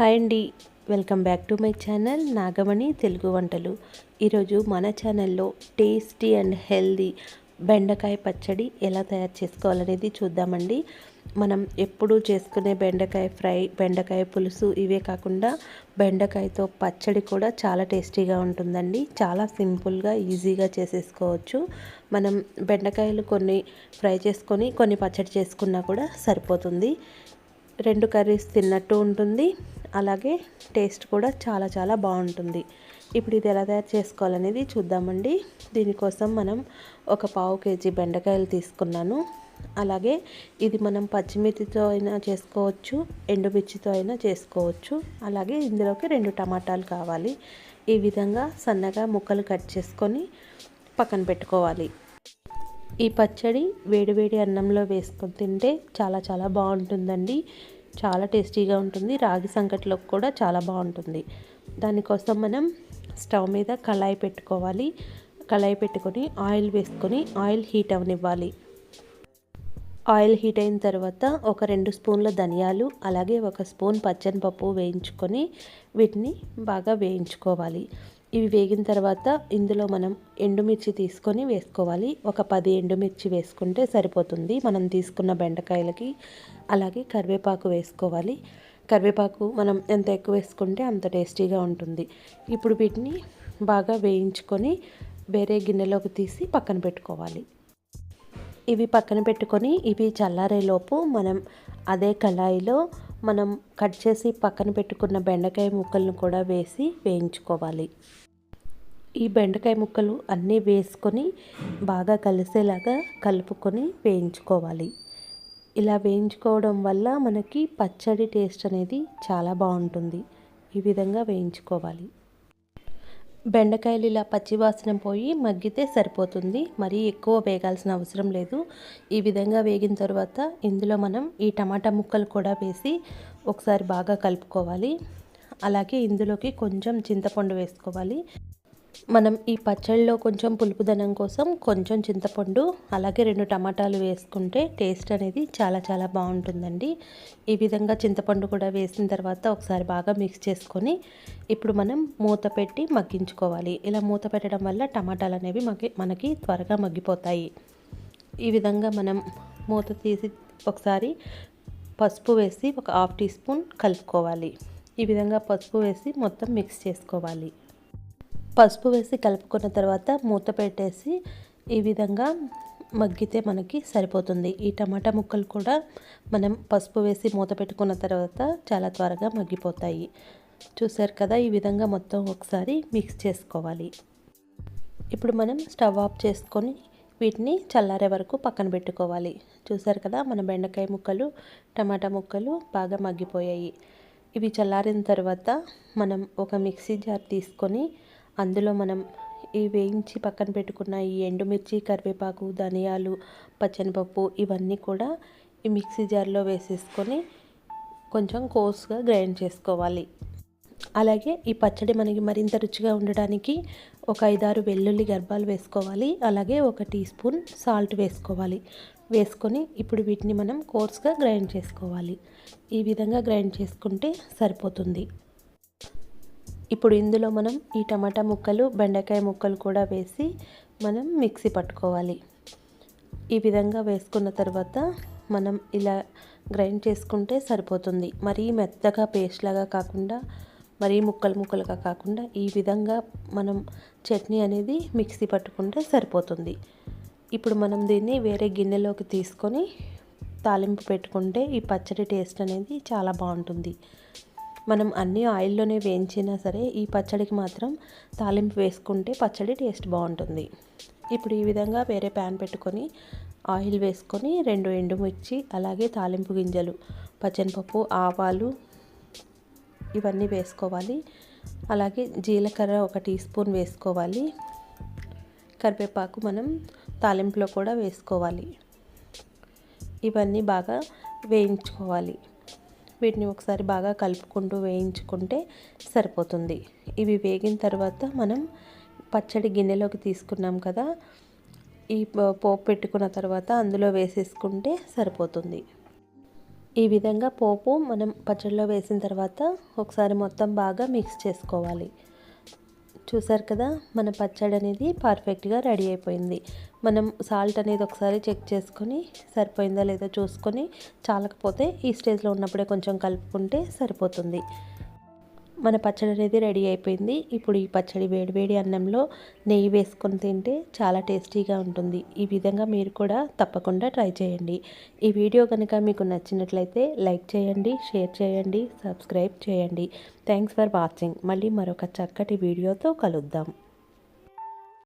Hi అండి. Welcome back to my channel Nagamani Telugu వంటలు. ఈరోజు మన ఛానల్లో టేస్టీ అండ్ హెల్దీ బెండకాయ పచ్చడి ఎలా తయారు చేసుకోవాలనేది చూద్దామండి. మనం ఎప్పుడూ చేసుకునే బెండకాయ ఫ్రై బెండకాయ పులుసు ఇవే కాకుండా బెండకాయతో పచ్చడి కూడా చాలా టేస్టీగా ఉంటుందండి. చాలా సింపుల్గా ఈజీగా చేసేసుకోవచ్చు. మనం బెండకాయలు కొన్ని ఫ్రై చేసుకొని కొన్ని పచ్చడి చేసుకున్నా కూడా సరిపోతుంది. రెండు కర్రీస్ తిన్నట్టు ఉంటుంది. అలాగే టేస్ట్ కూడా చాలా చాలా బాగుంటుంది. ఇప్పుడు ఇది ఎలా తయారు చేసుకోవాలనేది చూద్దామండి. దీనికోసం మనం ఒక పావు కేజీ బెండకాయలు తీసుకున్నాను. అలాగే ఇది మనం పచ్చిమిర్చితో అయినా చేసుకోవచ్చు ఎండుమిర్చితో అయినా చేసుకోవచ్చు. అలాగే ఇందులోకి రెండు టమాటాలు కావాలి. ఈ విధంగా సన్నగా ముక్కలు కట్ చేసుకొని పక్కన పెట్టుకోవాలి. ఈ పచ్చడి వేడివేడి అన్నంలో వేసుకొని తింటే చాలా చాలా బాగుంటుందండి. చాలా టేస్టీగా ఉంటుంది. రాగి సంకటిలోకి కూడా చాలా బాగుంటుంది. దానికోసం మనం స్టవ్ మీద కళాయి పెట్టుకోవాలి. కళాయి పెట్టుకొని ఆయిల్ వేసుకొని ఆయిల్ హీట్ అవనివ్వాలి. ఆయిల్ హీట్ అయిన తర్వాత ఒక రెండు స్పూన్ల ధనియాలు అలాగే ఒక స్పూన్ పచ్చనిపప్పు వేయించుకొని వీటిని బాగా వేయించుకోవాలి. ఇవి వేగిన తర్వాత ఇందులో మనం ఎండుమిర్చి తీసుకొని వేసుకోవాలి. ఒక పది ఎండుమిర్చి వేసుకుంటే సరిపోతుంది. మనం తీసుకున్న బెండకాయలకి అలాగే కరివేపాకు వేసుకోవాలి. కరివేపాకు మనం ఎంత ఎక్కువ వేసుకుంటే అంత టేస్టీగా ఉంటుంది. ఇప్పుడు వీటిని బాగా వేయించుకొని వేరే గిన్నెలోకి తీసి పక్కన పెట్టుకోవాలి. ఇవి పక్కన పెట్టుకొని ఇవి చల్లారేలోపు మనం అదే కళాయిలో మనం కట్ చేసి పక్కన పెట్టుకున్న బెండకాయ ముక్కలను కూడా వేసి వేయించుకోవాలి. ఈ బెండకాయ ముక్కలు అన్నీ వేసుకొని బాగా కలిసేలాగా కలుపుకొని వేయించుకోవాలి. ఇలా వేయించుకోవడం వల్ల మనకి పచ్చడి టేస్ట్ అనేది చాలా బాగుంటుంది. ఈ విధంగా వేయించుకోవాలి. బెండకాయలు ఇలా పచ్చివాసన పోయి మగ్గితే సరిపోతుంది. మరీ ఎక్కువ వేగాల్సిన అవసరం లేదు. ఈ విధంగా వేగిన తర్వాత ఇందులో మనం ఈ టమాటా ముక్కలు కూడా వేసి ఒకసారి బాగా కలుపుకోవాలి. అలాగే ఇందులోకి కొంచెం చింతపండు వేసుకోవాలి. మనం ఈ పచ్చళ్ళలో కొంచెం పులుపుదనం కోసం కొంచెం చింతపండు అలాగే రెండు టమాటాలు వేసుకుంటే టేస్ట్ అనేది చాలా చాలా బాగుంటుందండి. ఈ విధంగా చింతపండు కూడా వేసిన తర్వాత ఒకసారి బాగా మిక్స్ చేసుకొని ఇప్పుడు మనం మూత పెట్టి మగ్గించుకోవాలి. ఇలా మూత పెట్టడం వల్ల టమాటాలు అనేవి మనకి మనకి త్వరగా మగ్గిపోతాయి. ఈ విధంగా మనం మూత తీసి ఒకసారి పసుపు వేసి ఒక హాఫ్ టీ స్పూన్ కలుపుకోవాలి. ఈ విధంగా పసుపు వేసి మొత్తం మిక్స్ చేసుకోవాలి. పసుపు వేసి కలుపుకున్న తర్వాత మూత పెట్టేసి ఈ విధంగా మగ్గితే మనకి సరిపోతుంది. ఈ టమాటా ముక్కలు కూడా మనం పసుపు వేసి మూత పెట్టుకున్న తర్వాత చాలా త్వరగా మగ్గిపోతాయి. చూసారు కదా ఈ విధంగా మొత్తం ఒకసారి మిక్స్ చేసుకోవాలి. ఇప్పుడు మనం స్టవ్ ఆఫ్ చేసుకొని వీటిని చల్లారే వరకు పక్కన పెట్టుకోవాలి. చూసారు కదా మన బెండకాయ ముక్కలు టమాటా ముక్కలు బాగా మగ్గిపోయాయి. ఇవి చల్లారిన తర్వాత మనం ఒక మిక్సీ జార్ తీసుకొని అందులో మనం ఈ వేయించి పక్కన పెట్టుకున్న ఈ ఎండుమిర్చి కరివేపాకు ధనియాలు పచ్చనిపప్పు ఇవన్నీ కూడా ఈ మిక్సీ జార్లో వేసేసుకొని కొంచెం కోర్స్గా గ్రైండ్ చేసుకోవాలి. అలాగే ఈ పచ్చడి మనకి మరింత రుచిగా ఉండడానికి ఒక ఐదారు వెల్లుల్లి గర్భాలు వేసుకోవాలి. అలాగే ఒక టీ స్పూన్ సాల్ట్ వేసుకోవాలి. వేసుకొని ఇప్పుడు వీటిని మనం కోర్స్గా గ్రైండ్ చేసుకోవాలి. ఈ విధంగా గ్రైండ్ చేసుకుంటే సరిపోతుంది. ఇప్పుడు ఇందులో మనం ఈ టమాటా ముక్కలు బెండకాయ ముక్కలు కూడా వేసి మనం మిక్సీ పట్టుకోవాలి. ఈ విధంగా వేసుకున్న తర్వాత మనం ఇలా గ్రైండ్ చేసుకుంటే సరిపోతుంది. మరీ మెత్తగా పేస్ట్ లాగా కాకుండా మరీ ముక్కలు ముక్కలుగా కాకుండా ఈ విధంగా మనం చట్నీ అనేది మిక్సీ పట్టుకుంటే సరిపోతుంది. ఇప్పుడు మనం దీన్ని వేరే గిన్నెలోకి తీసుకొని తాలింపు పెట్టుకుంటే ఈ పచ్చడి టేస్ట్ అనేది చాలా బాగుంటుంది. మనం అన్నీ ఆయిల్లోనే వేయించినా సరే ఈ పచ్చడికి మాత్రం తాలింపు వేసుకుంటే పచ్చడి టేస్ట్ బాగుంటుంది. ఇప్పుడు ఈ విధంగా వేరే ప్యాన్ పెట్టుకొని ఆయిల్ వేసుకొని రెండు ఎండుమిర్చి అలాగే తాలింపు గింజలు పచ్చనిపప్పు ఆవాలు ఇవన్నీ వేసుకోవాలి. అలాగే జీలకర్ర ఒక టీ స్పూన్ వేసుకోవాలి. కరివేపాకు మనం తాలింపులో కూడా వేసుకోవాలి. ఇవన్నీ బాగా వేయించుకోవాలి. వీటిని ఒకసారి బాగా కలుపుకుంటూ వేయించుకుంటే సరిపోతుంది. ఇవి వేగిన తర్వాత మనం పచ్చడి గిన్నెలోకి తీసుకున్నాం కదా ఈ పోపు పెట్టుకున్న తర్వాత అందులో వేసేసుకుంటే సరిపోతుంది. ఈ విధంగా పోపు మనం పచ్చడిలో వేసిన తర్వాత ఒకసారి మొత్తం బాగా మిక్స్ చేసుకోవాలి. చూసారు కదా మన పచ్చడి అనేది పర్ఫెక్ట్గా రెడీ అయిపోయింది. మనం సాల్ట్ అనేది ఒకసారి చెక్ చేసుకొని సరిపోయిందా లేదో చూసుకొని చాలకపోతే ఈ స్టేజ్లో ఉన్నప్పుడే కొంచెం కలుపుకుంటే సరిపోతుంది. మన పచ్చడి అనేది రెడీ అయిపోయింది. ఇప్పుడు ఈ పచ్చడి వేడివేడి అన్నంలో నెయ్యి వేసుకొని తింటే చాలా టేస్టీగా ఉంటుంది. ఈ విధంగా మీరు కూడా తప్పకుండా ట్రై చేయండి. ఈ వీడియో కనుక మీకు నచ్చినట్లయితే లైక్ చేయండి షేర్ చేయండి సబ్స్క్రైబ్ చేయండి. Thanks for watching. మళ్ళీ మరొక చక్కటి వీడియోతో కలుద్దాం.